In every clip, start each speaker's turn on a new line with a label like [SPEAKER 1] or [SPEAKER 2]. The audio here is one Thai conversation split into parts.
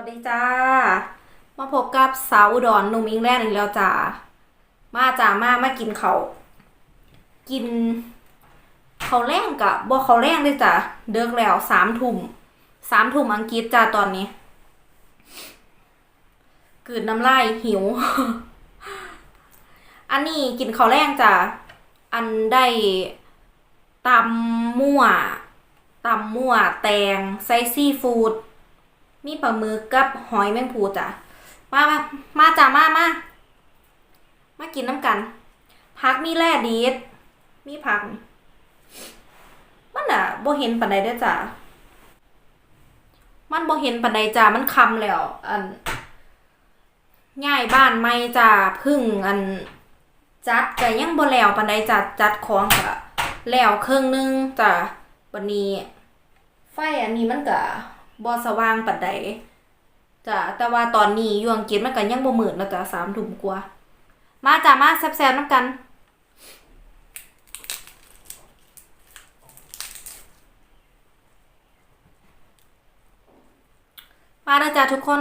[SPEAKER 1] วัสดีจ้า มาพบกับสาวอุดรนุ่มอิงแลนด์อีกแล้วจ้า มาจ้ามามากินเขา กินเขาแรงกะบ่เขาแรงเลยจ้ะเดิกแล้วสามทุ่มสามทุ่มอังกฤษจ้าตอนนี้กืนน้ำลายหิว อันนี้กินเขาแรงจ้ะอันได้ตำมั่วตำมั่วแตงไซซี่ฟู้ด มีปลาหมึกกับหอยแมงภูจ้ะมามามาจ้ะมามามากินน้ำกันพักมีแร่ดีดมีผัก มันอะบ่เห็นปานใดเด้จ้ะมันบ่เห็นปานใดจ้ะมันคำแล้ว อันง่ายบ้านไม่จ้ะพึ่งอัน จัดก็ยังบ่แล้วปานใดจ้ะจัดของก็แล้วครึ่งหนึงจ้ะวันนี้ ไฟอันนี้มันก็ บ่สว่างปานใดจ้ะแต่ว่าตอนนี้ยวงกินมันก็ยังบ่มืดแล้วจ้ะสามทุ่มกว่า มาจ้ะมาแซ่บๆน้ำกันมาแล้วจ้ะทุกคน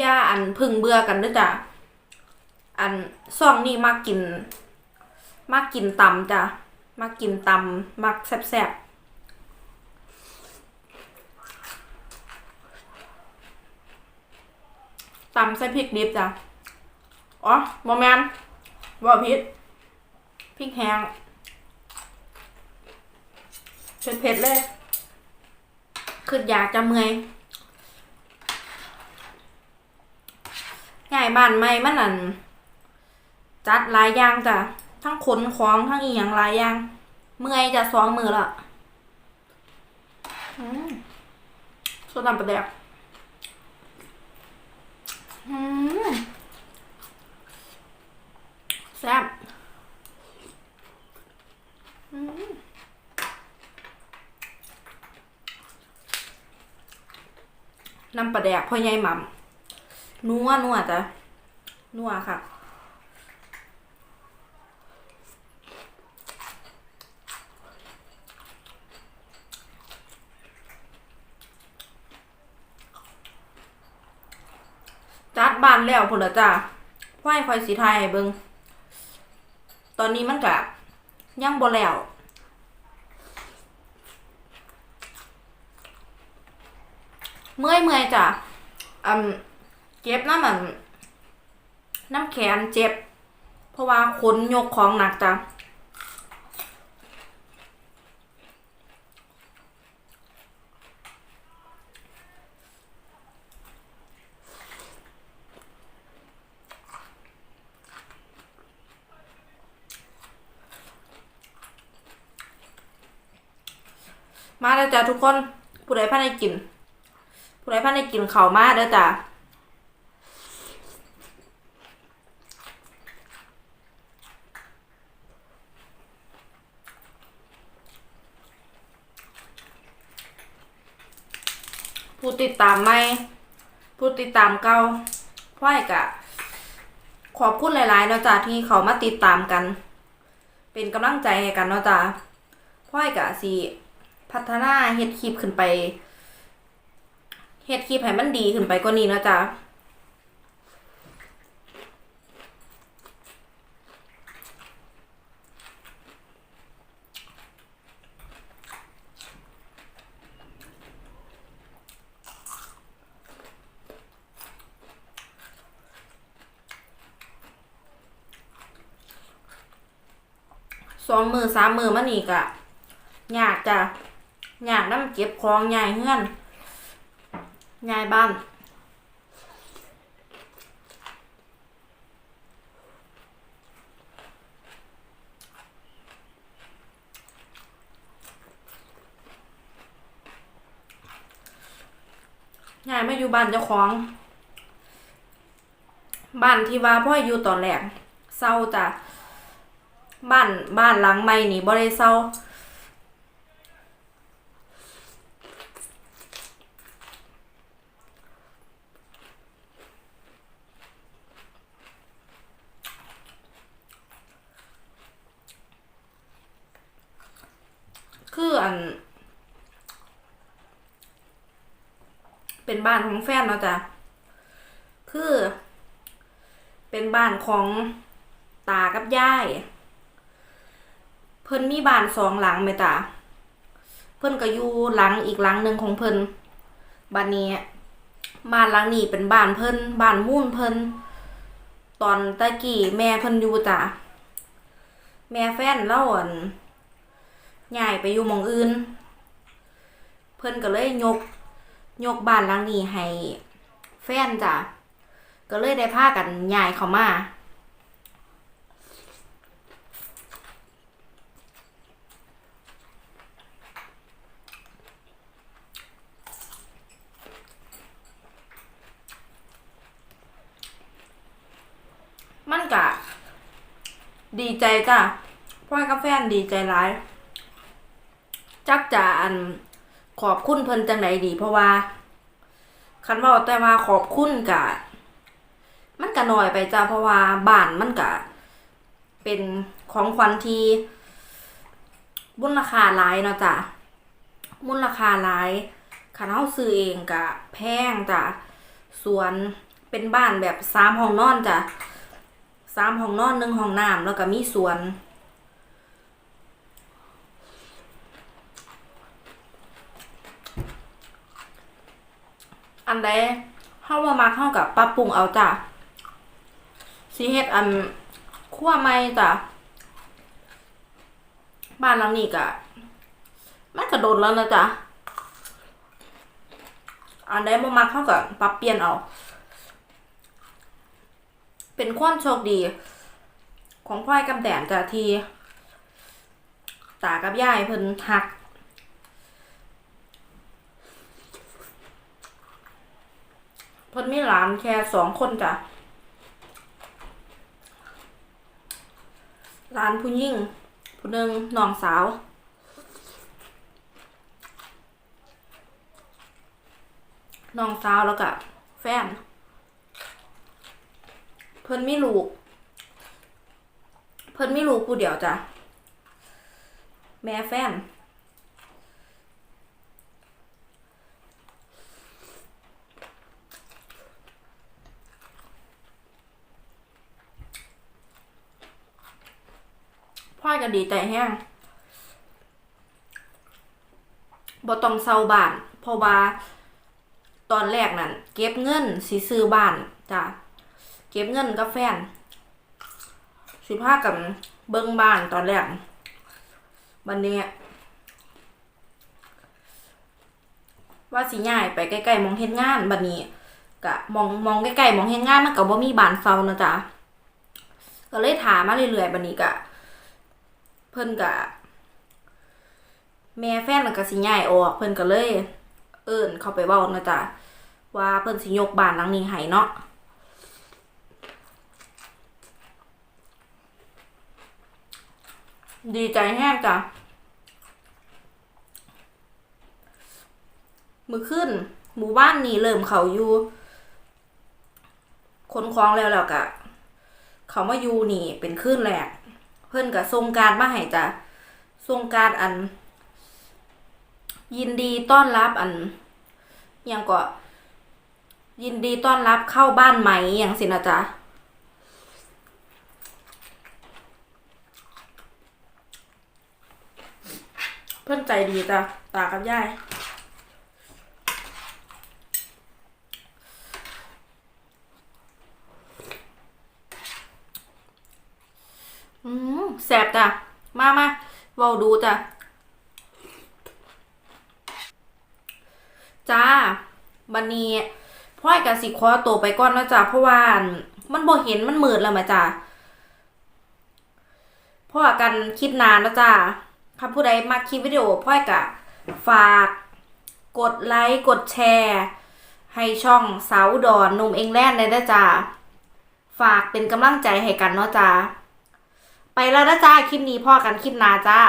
[SPEAKER 1] ย่าอันพึ่งเบื่อกันด้วยจ้ะ อันซ่องนี่มักกินมักกินตำจ้ะมักกินตำมักแซ่บๆตำใส่พริกดิบจ้ะ อ๋อบอแมนบอพริกพริกแห้งเผ็ดๆเลย คืออยากจะเมื่อย ง่ายบ้านไม่มันนั่นจัดหลายอย่างจ้ะทั้งขนของทั้งอีหยังหลายอย่าง เมื่อยจะสองมือละอืมส่วนน้ำปลาแดกอืมแซ่บอืมน้ำปลาแดกพ่อใหญ่หม่ำ นัวนัวจ้ะนัวค่ะจัดบ้านแล้วพุ่นละจ้ะพ่อยคอยสีไทยให้เบิงตอนนี้มันกะยังบ่แล้วเมื่อยเมื่อยจ้ะอืม เจ็บน้ำมันน้ำแขนเจ็บ เพราะว่าขนยกของหนักจ้ะมาแล้วจ้ะทุกคน ผู้ใดพาได้กิน ผู้ใดพาได้กินเข้ามาเด้อจ้ะ ผู้ติดตามไม่ผู้ติดตามเก่าพ่อยกะ ขอบคุณหลายๆเนาะจ้ะที่เขามาติดตามกัน เป็นกำลังใจให้กันเนาะจ้ะพ่อยกะสิพัฒนาเฮ็ดคลิปขึ้นไปเฮ็ดคลิปให้มันดีขึ้นไปกว่านี้เนาะจ้ะ สองมือสามมือมันอีกอะยากจ้ะยากน้ำเก็บของใหญ่เฮือนใหญ่บ้านยายมาอยู่บ้านเจ้าของ บ้านที่ว่าพ่ออยู่ตอนแรกเศร้าจ้ะ บ้านบ้านหลังใหม่นี่บ่ได้เศร้าคืออัน เป็นบ้านของแฟนเนาะจ้ะคือ เป็นบ้านของตากับยาย เพิ่นมีบ้านสองหลังไหมจ้ะเพิ่นก็อยู่หลังอีกหลังหนึ่งของเพิ่นบ้านนี้บ้านหลังนี้เป็นบ้านเพิ่นบ้านมุ่นเพิ่นตอนตะกี้แม่เพิ่นอยู่จ้ะแม่แฟนเล่าอ่นย้ายไปอยู่มองอื่น เพิ่นก็เลยยก ยกบ้านหลังนี้ให้แฟนจ้ะก็เลยได้พากันย้ายเข้ามา มันกะ ดี ใจจ้ะพ่อยกับแฟนดีใจร้าย จักจะอันขอบคุณเพิ่นจังใดดี เพราะว่า คันว่าแต่ว่าขอบคุณกะ มันกะน้อยไปจ้ะเพราะว่าบ้านมันกะ เป็นของขวัญที่มูลค่าหลายเนาะจ้ะมูลค่าหลายคันเฮาซื้อเองกะ แพงจ้ะส่วนเป็นบ้านแบบสามห้องนอนจ้ะ สามห้องนอนหนึ่งห้องน้ำแล้วก็มีสวน อันใดเฮาบ่มักเฮากับปรับปรุงเอาจ้ะสิเฮ็ดอันครัวใหม่จ้ะบ้านหลังนี้ก็มันก็โดนแล้วนะจ๊ะอันใดบ่มักเฮาก็ปรับเปลี่ยนเอา เป็นความโชคดี ของพ่อยกับแดนจ้ะทีตากับยายเพิ่นฮักเพิ่นมีหลานแค่สองคนจ้ะหลานผู้หญิงผู้หนึ่งน้องสาวน้องสาวแล้วก็แฟน เพิ่นไมีลูก เพิ่นไมีลูกผู้เดียวจ้ะ แม่แฟนพ่อยก็ดีใจแห้งบ่ต้องเซาบ้านเพราะว่าตอนแรกนั่นเก็บเงินสิซื้อบ้านจ้ะ ก็บเงินกับแฟน สิพากันเบิ่งบ้านตอนแรกบันนี้ ว่าสิย้ายไปใกล้ๆมองเฮ็ดงานบัดนี้กะมองมองใกล้ๆมองเฮ็ดงานมันก็บ่มีบ้านเซานะจ๊ะก็เลยถามมาเรื่อยๆบัดนี้กะ เพิ่นกะ แม่แฟนมันก็สิย้ายออก เพิ่นก็เลย เอิ้นเข้าไปเว้านะจ๊ะว่าเพิ่นสิยกบ้านหลังนี้ให้เนาะ ดีใจแห้งจ้ะมือขึ้น หมู่บ้านนี้เริ่มเขาอยู่คนคล้องแล้วแล้วกะ เขามาอยู่นี่เป็นขึ้นแรกเพิ่นกับทรงการมาให้จ้ะทรงการอัน ยินดีต้อนรับอันยังก็ยินดีต้อนรับเข้าบ้านใหม่อย่างสินะจ๊ะ เพื่อนใจดีจ้ะตากับยายอืมแสบจ้ะมามาเว้าดูจ้ะจ้าบันนี้พ่อยกับสิขอตัวไปก่อนนะจ้ะเพราะว่าอั่นมันบ่เห็นมันมืดแล้วมาจ้ะพ่อกันคลิปนานแล้วจ้ะ ถ้าผู้ใดมาคลิปวิดีโอพ่อยกะฝากกดไลค์กดแชร์ ให้ช่องสาวดอนนุ่มเองแลนด์เลยนะจ๊ะฝากเป็นกำลังใจให้กันเนาะจ้ะไปแล้วนะจ้าคลิปนี้พ่อกันคลิปหนาจ้า